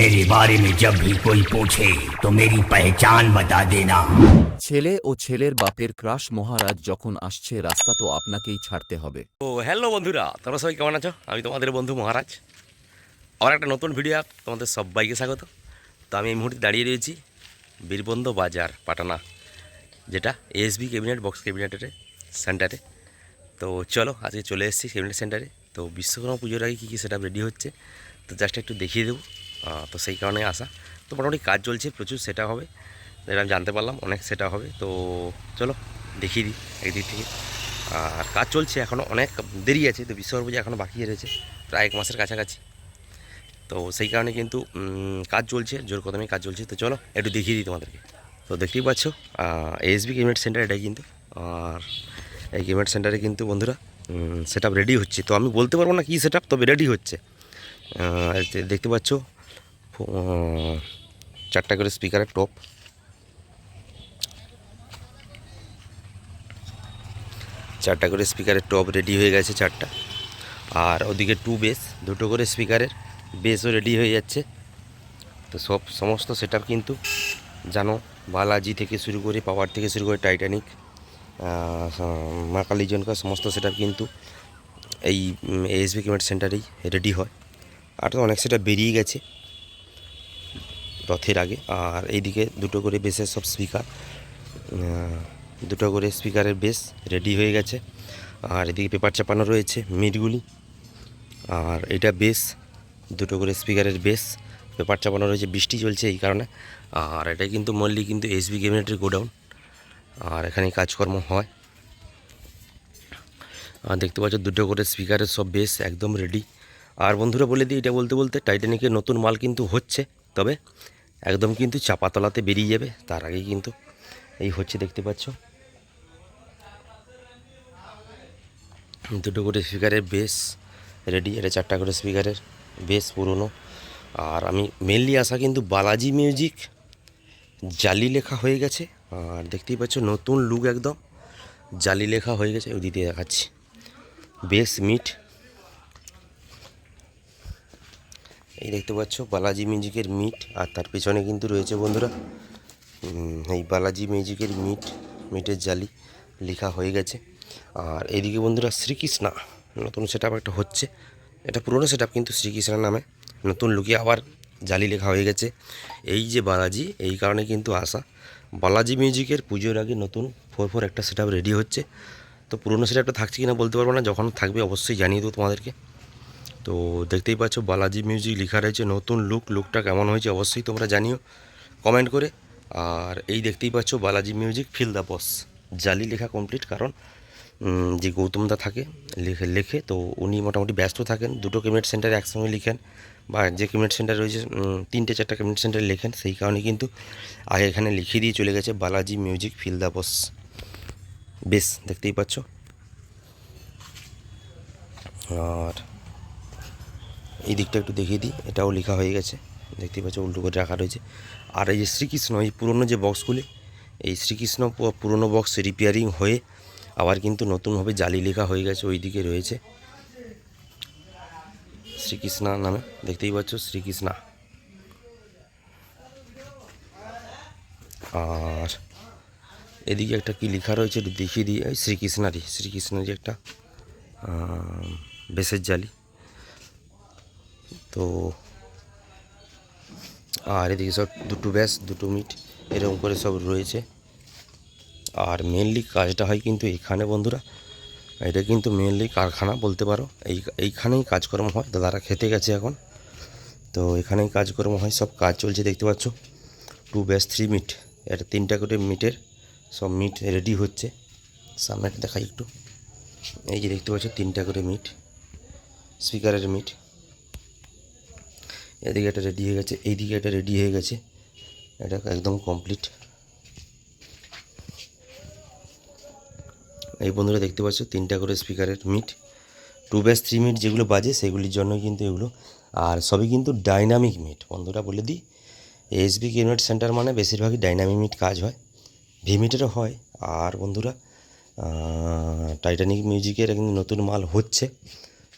मेरे बारे में जब भी कोई पूछे तो मेरी पहचान बता देना ছেলে ও ছেলের বাপের ক্রাশ মহারাজ যখন আসছে রাস্তা তো আপনাকেই ছাড়তে হবে ও হ্যালো বন্ধুরা তোমরা সবাই কেমন আছো আমি তোমাদের বন্ধু মহারাজ আমার একটা নতুন ভিডিও আপ তোমাদের সবাইকে স্বাগত তো আমি এই মুহূর্তে দাঁড়িয়ে রয়েছি বীরবন্ধ বাজার পাটানা যেটা এসবি ক্যাবিনেট বক্স ক্যাবিনেটের সেন্টারে তো চলো আজকে চলে এসেছি ক্যাবিনেট সেন্টারে তো বিশ্বকর্মা পুজোর আগে কী কী সেটা রেডি হচ্ছে তো জাস্ট একটু দেখিয়ে দেবো আহ, তো সেই কারণে আসা। তো মোটামুটি কাজ চলছে, প্রচুর সেটা হবে। যেটা জানতে পারলাম, অনেক সেটা হবে। তো চলো, দেখিয়ে দিই একদিক থেকে। আর কাজ চলছে এখনও অনেক দেরি আছে, তো বিশ্বকর্মা পুজো এখনও বাকি রয়েছে, প্রায় এক মাসের কাছাকাছি। তো সেই কারণে কিন্তু কাজ চলছে, জোর কদমে কাজ চলছে। তো চলো, একটু দেখিয়ে দিই তোমাদেরকে। তো দেখতেই পাচ্ছ এসবি গেমেন্ট সেন্টার এটাই কিন্তু। আর এই গেমেন্ট সেন্টারে কিন্তু বন্ধুরা সেট রেডি হচ্ছে। তো আমি বলতে পারব না কী সেট তবে রেডি হচ্ছে। দেখতে পাচ্ছ চারটা করে স্পিকারের টপ চারটা করে স্পিকারের টপ রেডি হয়ে গেছে চারটা। আর ওদিকে টু বেস দুটো করে স্পিকারের বেসও রেডি হয়ে যাচ্ছে। তো সব, সমস্ত সেট কিন্তু জানো, বালাজি থেকে শুরু করে পাওয়ার থেকে শুরু করে টাইটানিক মা কালীজনকা সমস্ত সেট কিন্তু এই এসবি কিমেট সেন্টারেই রেডি হয়। আর তো অনেক সেটা বেরিয়ে গেছে। রথের আগে। আর এইদিকে দুটো করে বেসের সব স্পিকার দুটো করে স্পিকারের বেস রেডি হয়ে গেছে। আর এদিকে পেপার চাপানো রয়েছে মিটগুলি। আর এটা বেস, দুটো করে স্পিকারের বেস। পেপার চাপানো রয়েছে, বৃষ্টি চলছে এই কারণে। আর এটা কিন্তু মল্লি কিন্তু এসবি ক্যাবিনেটের গোডাউন। আর এখানে কাজকর্ম হয়। আর দেখতে পাচ্ছ দুটো করে স্পিকারের সব বেস একদম রেডি আর বন্ধুরা বলে দিই, এটা বলতে বলতে টাইটানিকের নতুন মাল কিন্তু হচ্ছে। তবে একদম কিন্তু চাপাতলাতে বেরিয়ে যাবে, তার আগেই কিন্তু এই হচ্ছে দেখতে পাচ্ছ। দুটো করে স্পিকারের বেস রেডি এটা চারটা করে স্পিকারের বেস পুরনো। আর আমি মেনলি আসা কিন্তু বালাজি মিউজিক জালি লেখা হয়ে গেছে। আর দেখতেই পাচ্ছ নতুন লুক একদম, জালি লেখা হয়ে গেছে, ওই দিতে দেখাচ্ছি। বেস মিট এই দেখতে পাচ্ছ, বালাজি মিউজিকের মিট, আর তার পেছনে কিন্তু রয়েছে বন্ধুরা এই বালাজি মিউজিকের মিট, মিটের জালি লেখা হয়ে গেছে। আর এইদিকে বন্ধুরা শ্রীকৃষ্ণা, নতুন সেট একটা হচ্ছে। এটা পুরনো সেট কিন্তু শ্রীকৃষ্ণা নামে নতুন লুকে আবার জালি লেখা হয়ে গেছে। এই যে বালাজি, এই কারণে কিন্তু আসা বালাজি মিউজিকের পুজোর আগে নতুন ফোর ফোর একটা সেট রেডি হচ্ছে। তো পুরনো সেট থাকছে কিনা বলতে পারব না, যখন থাকবে অবশ্যই জানিয়ে দেবো তোমাদেরকে। তো দেখতেই পাচ্ছ বালাজি মিউজিক লেখা রয়েছে, নতুন লুক লুকটা কেমন হয়েছে অবশ্যই তোমরা জানিও। কমেন্ট করে। আর এই দেখতেই পাচ্ছ Balaji music feel the boss. জালি লেখা কমপ্লিট কারণ যে গৌতমদা থাকে, লেখে লেখে, তো উনি মোটামুটি ব্যস্ত থাকেন। দুটো ক্যাবিনেট সেন্টারে একসঙ্গে লিখেন, বা যে ক্যাবিনেট সেন্টার রয়েছে তিনটে চারটা ক্যাবিনেট সেন্টারে লেখেন, সেই কারণে কিন্তু আগে এখানে লিখিয়ে দিয়ে চলে গেছে Balaji music feel the boss. বেশ, দেখতেই পাচ্ছ। আর এই দিকটা একটু দেখিয়ে দিই। এটাও লেখা হয়ে গেছে। দেখতেই পাচ্ছ, উল্টো করে রাখা রয়েছে। আর এই যে শ্রীকৃষ্ণ, এই পুরনো যে বক্সগুলি, এই শ্রীকৃষ্ণ পুরনো বক্স রিপেয়ারিং হয়ে আবার কিন্তু নতুনভাবে জালি লেখা হয়ে গেছে, ওই দিকে রয়েছে। শ্রীকৃষ্ণা নামে, দেখতেই পাচ্ছ, শ্রীকৃষ্ণা। আর এদিকে একটা কি লেখা রয়েছে, একটু দেখিয়ে দিই। শ্রীকৃষ্ণারই শ্রীকৃষ্ণারই একটা বেসের জালি। তো, আর এদিকে সব দুটো ব্যাস, দুটো মিট, এরকম করে সব রয়েছে। আর মেনলি কাজটা হয় কিন্তু এখানে বন্ধুরা, এটা কিন্তু মেনলি কারখানা বলতে পারো। এই, এইখানেই কাজকর্ম হয়, দাদারা খেতে গেছে এখন। তো এখানেই কাজকর্ম হয়, সব কাজ চলছে, দেখতে পাচ্ছ। টু ব্যাস থ্রি মিট এটা তিনটা করে মিটের সব মিট রেডি হচ্ছে। সামনে দেখাই একটু। এই যে দেখতে পাচ্ছ, তিনটা করে মিট স্পিকারের মিট এদিকে এটা রেডি হয়ে গেছে, এইদিকে এটা রেডি হয়ে গেছে। এটা একদম কমপ্লিট এই বন্ধুরা দেখতে পাচ্ছ, তিনটা করে স্পিকারের mid two bass three mid যেগুলো বাজে, সেগুলির জন্য কিন্তু এগুলো। আর সবই কিন্তু ডাইনামিক মিট বন্ধুরা বলে দিই এসবি ইউনিট সেন্টার মানে বেশিরভাগই ডাইনামিক মিট কাজ হয়। ভিমিটেরও হয়। আর বন্ধুরা টাইটানিক মিউজিকের কিন্তু নতুন মাল হচ্ছে।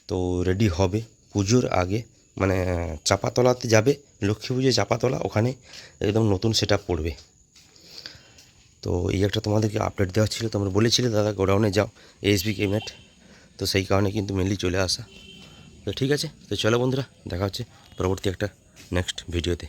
তো রেডি হবে পুজোর আগে। মানে চাপাতলাতে যাবে, লক্ষ্মী পুজোয় চাপাতলা, ওখানে একদম নতুন সেট পড়বে। তো এই একটা তোমাদেরকে আপডেট দেওয়া ছিল, তোমরা বলেছিলে দাদা, গোডাউনে যাও এসবি কেমেট তো সেই কারণে কিন্তু মেনলি চলে আসা। তো ঠিক আছে, তো চলো বন্ধুরা, দেখা হচ্ছে পরবর্তী একটা নেক্সট ভিডিওতে